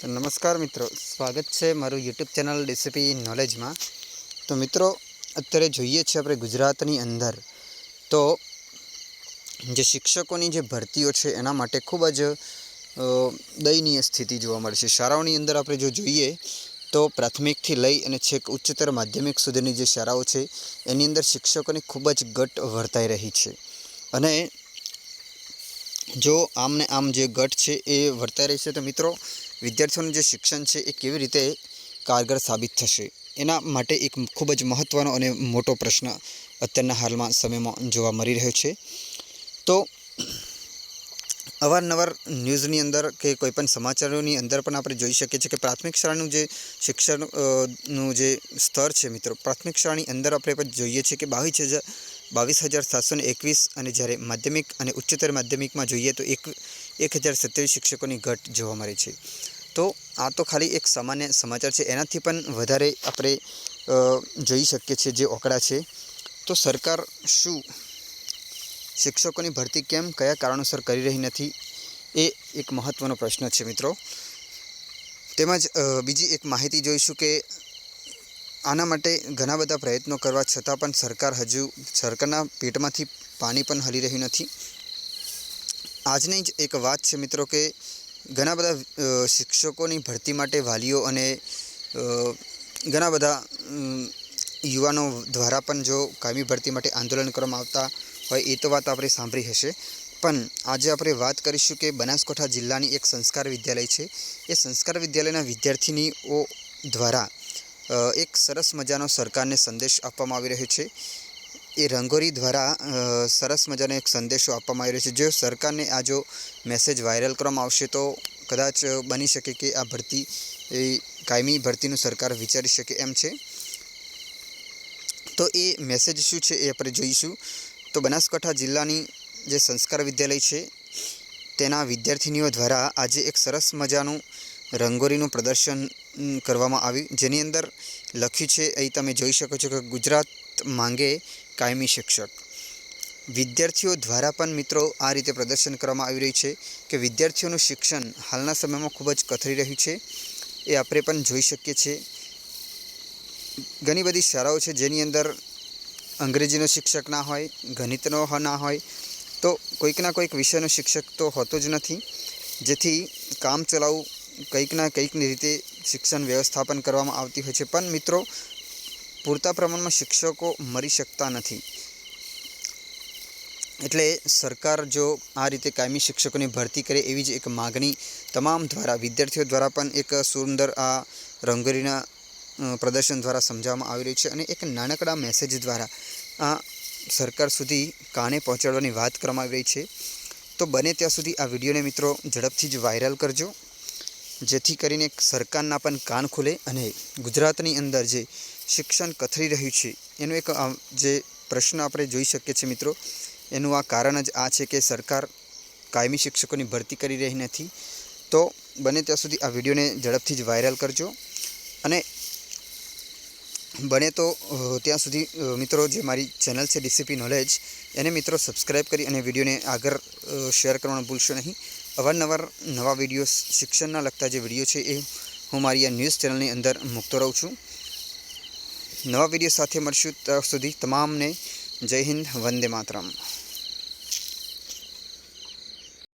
તો નમસ્કાર મિત્રો, સ્વાગત છે મારું યુટ્યુબ ચેનલ ડીસીપી નોલેજમાં તો મિત્રો, અત્યારે જોઈએ છીએ આપણે ગુજરાતની અંદર, તો જે શિક્ષકોની જે ભરતીઓ છે એના માટે ખૂબ જ દયનીય સ્થિતિ જોવા મળે છે. શાળાઓની અંદર આપણે જો જોઈએ, તો પ્રાથમિકથી લઈ અને છેક ઉચ્ચતર માધ્યમિક સુધીની જે શાળાઓ છે, એની અંદર શિક્ષકોની ખૂબ જ ઘટ વર્તાઈ રહી છે. અને જો આમને આમ જે ઘટ છે એ વર્તાઈ રહેશે તો મિત્રો વિદ્યાર્થીઓનું જે શિક્ષણ છે એ કેવી રીતે કારગર સાબિત થશે? એના માટે એક ખૂબ જ મહત્ત્વનો અને મોટો પ્રશ્ન અત્યારના હાલમાં સમયમાં જોવા મળી રહ્યો છે. તો અવારનવાર ન્યૂઝની અંદર કે કોઈપણ સમાચારોની અંદર પણ આપણે જોઈ શકીએ છીએ કે પ્રાથમિક શાળાનું જે શિક્ષણનું જે સ્તર છે મિત્રો, પ્રાથમિક શાળાની અંદર આપણે પણ જોઈએ છીએ કે બાવીસ હજાર બાવીસ હજાર સાતસો એકવીસ અને જ્યારે માધ્યમિક અને ઉચ્ચતર માધ્યમિકમાં જોઈએ તો એક એક હજાર સત્યાવીસ શિક્ષકોની ઘટ જોવા મળે છે. તો આ તો ખાલી એક સામાન્ય સમાચાર છે. એનાથી પણ વધારે આપણે જોઈ શકીએ છીએ જે ઓકડા છે. તો સરકાર શું શિક્ષકોની ભરતી કેમ, કયા કારણોસર કરી રહી નથી? એ એક મહત્ત્વનો પ્રશ્ન છે મિત્રો. તેમજ બીજી એક માહિતી જોઈશું કે આના માટે ઘણા બધા પ્રયત્નો કરવા છતાં પણ સરકાર હજુ સરકારના પેટમાંથી પાણી પણ હલી રહ્યું નથી. આજની જ એક વાત છે મિત્રો કે ઘણા બધા શિક્ષકોની ભરતી માટે વાલીઓ અને ઘણા બધા યુવાનો દ્વારા પણ જો કાયમી ભરતી માટે આંદોલન કરવામાં આવતા હોય એ તો વાત આપણે સાંભળી હશે. પણ આજે આપણે વાત કરીશું કે બનાસકાંઠા જિલ્લાની એક સંસ્કાર વિદ્યાલય છે. એ સંસ્કાર વિદ્યાલયના વિદ્યાર્થિનીઓ દ્વારા એક સરસ મજાનો સરકારને સંદેશ આપવામાં આવી રહ્યો છે. એ રંગોળી દ્વારા સરસ મજાનો એક સંદેશો આપવામાં આવી રહ્યો છે. જો સરકારને આ જો મેસેજ વાયરલ કરવામાં આવશે તો કદાચ બની શકે કે આ ભરતી, એ કાયમી ભરતીનું સરકાર વિચારી શકે એમ છે. તો એ મેસેજ શું છે એ આપણે જોઈશું. તો બનાસકાંઠા જિલ્લાની જે સંસ્કાર વિદ્યાલય છે, તેના વિદ્યાર્થિનીઓ દ્વારા આજે એક સરસ મજાનું રંગોળીનું પ્રદર્શન કરવામાં આવ્યું જેની અંદર લખ્યું છે, અહીં તમે જોઈ શકો છો કે ગુજરાત માંગે કાયમી શિક્ષક. વિદ્યાર્થીઓ દ્વારા પણ મિત્રો આ રીતે પ્રદર્શન કરવામાં આવી રહ્યું છે કે વિદ્યાર્થીઓનું શિક્ષણ હાલના સમયમાં ખૂબ જ કથળી રહ્યું છે. એ આપણે પણ જોઈ શકીએ છીએ. ઘણી બધી શાળાઓ છે જેની અંદર અંગ્રેજીનો શિક્ષક ના હોય, ગણિતનો ના હોય, તો કોઈકના કોઈક વિષયનો શિક્ષક તો હોતો જ નથી. જેથી કામ ચલાવવું કંઈકના કંઈકની રીતે શિક્ષણ વ્યવસ્થાપન કરવામાં આવતી હોય છે. પણ મિત્રો, પૂરતા પ્રમાણમાં શિક્ષકો મળી શકતા નથી. એટલે સરકાર જો આ રીતે કાયમી શિક્ષકોની ભરતી કરે એવી જ એક માગણી તમામ દ્વારા, વિદ્યાર્થીઓ દ્વારા પણ એક સુંદર આ રંગોળીના પ્રદર્શન દ્વારા સમજાવવામાં આવી રહ્યું છે અને એક નાનકડા મેસેજ દ્વારા આ સરકાર સુધી કાને પહોંચાડવાની વાત કરવામાં આવી રહી છે. તો બને ત્યાં સુધી આ વિડીયોને મિત્રો ઝડપથી જ વાયરલ કરજો. જેથી કરીને સરકારના પણ કાન ખુલે અને ગુજરાતની અંદર જે શિક્ષણ કથળી રહ્યું છે, એનો એક જે પ્રશ્ન આપણે જોઈ શકીએ છીએ મિત્રો, એનું આ કારણ જ આ છે કે સરકાર કાયમી શિક્ષકોની ભરતી કરી રહી નથી. તો બને ત્યાં સુધી આ વિડીયોને ઝડપથી જ વાયરલ કરજો અને બને તો ત્યાં સુધી મિત્રો, જે મારી ચેનલ છે ડીસીપી નોલેજ, એને મિત્રો સબસ્ક્રાઈબ કરી અને વિડીયોને આગળ શેર કરવાનું ભૂલશો નહીં. અવારનવાર નવા વીડિયો શિક્ષણના લગતા જે વીડિયો છે એ હું મારી આ ન્યૂઝ ચેનલની અંદર મૂકતો રહું છું. નવા વીડિયો સાથે મળશું ત્યાં સુધી. તમામને જય હિન્દ, વંદે માતરમ.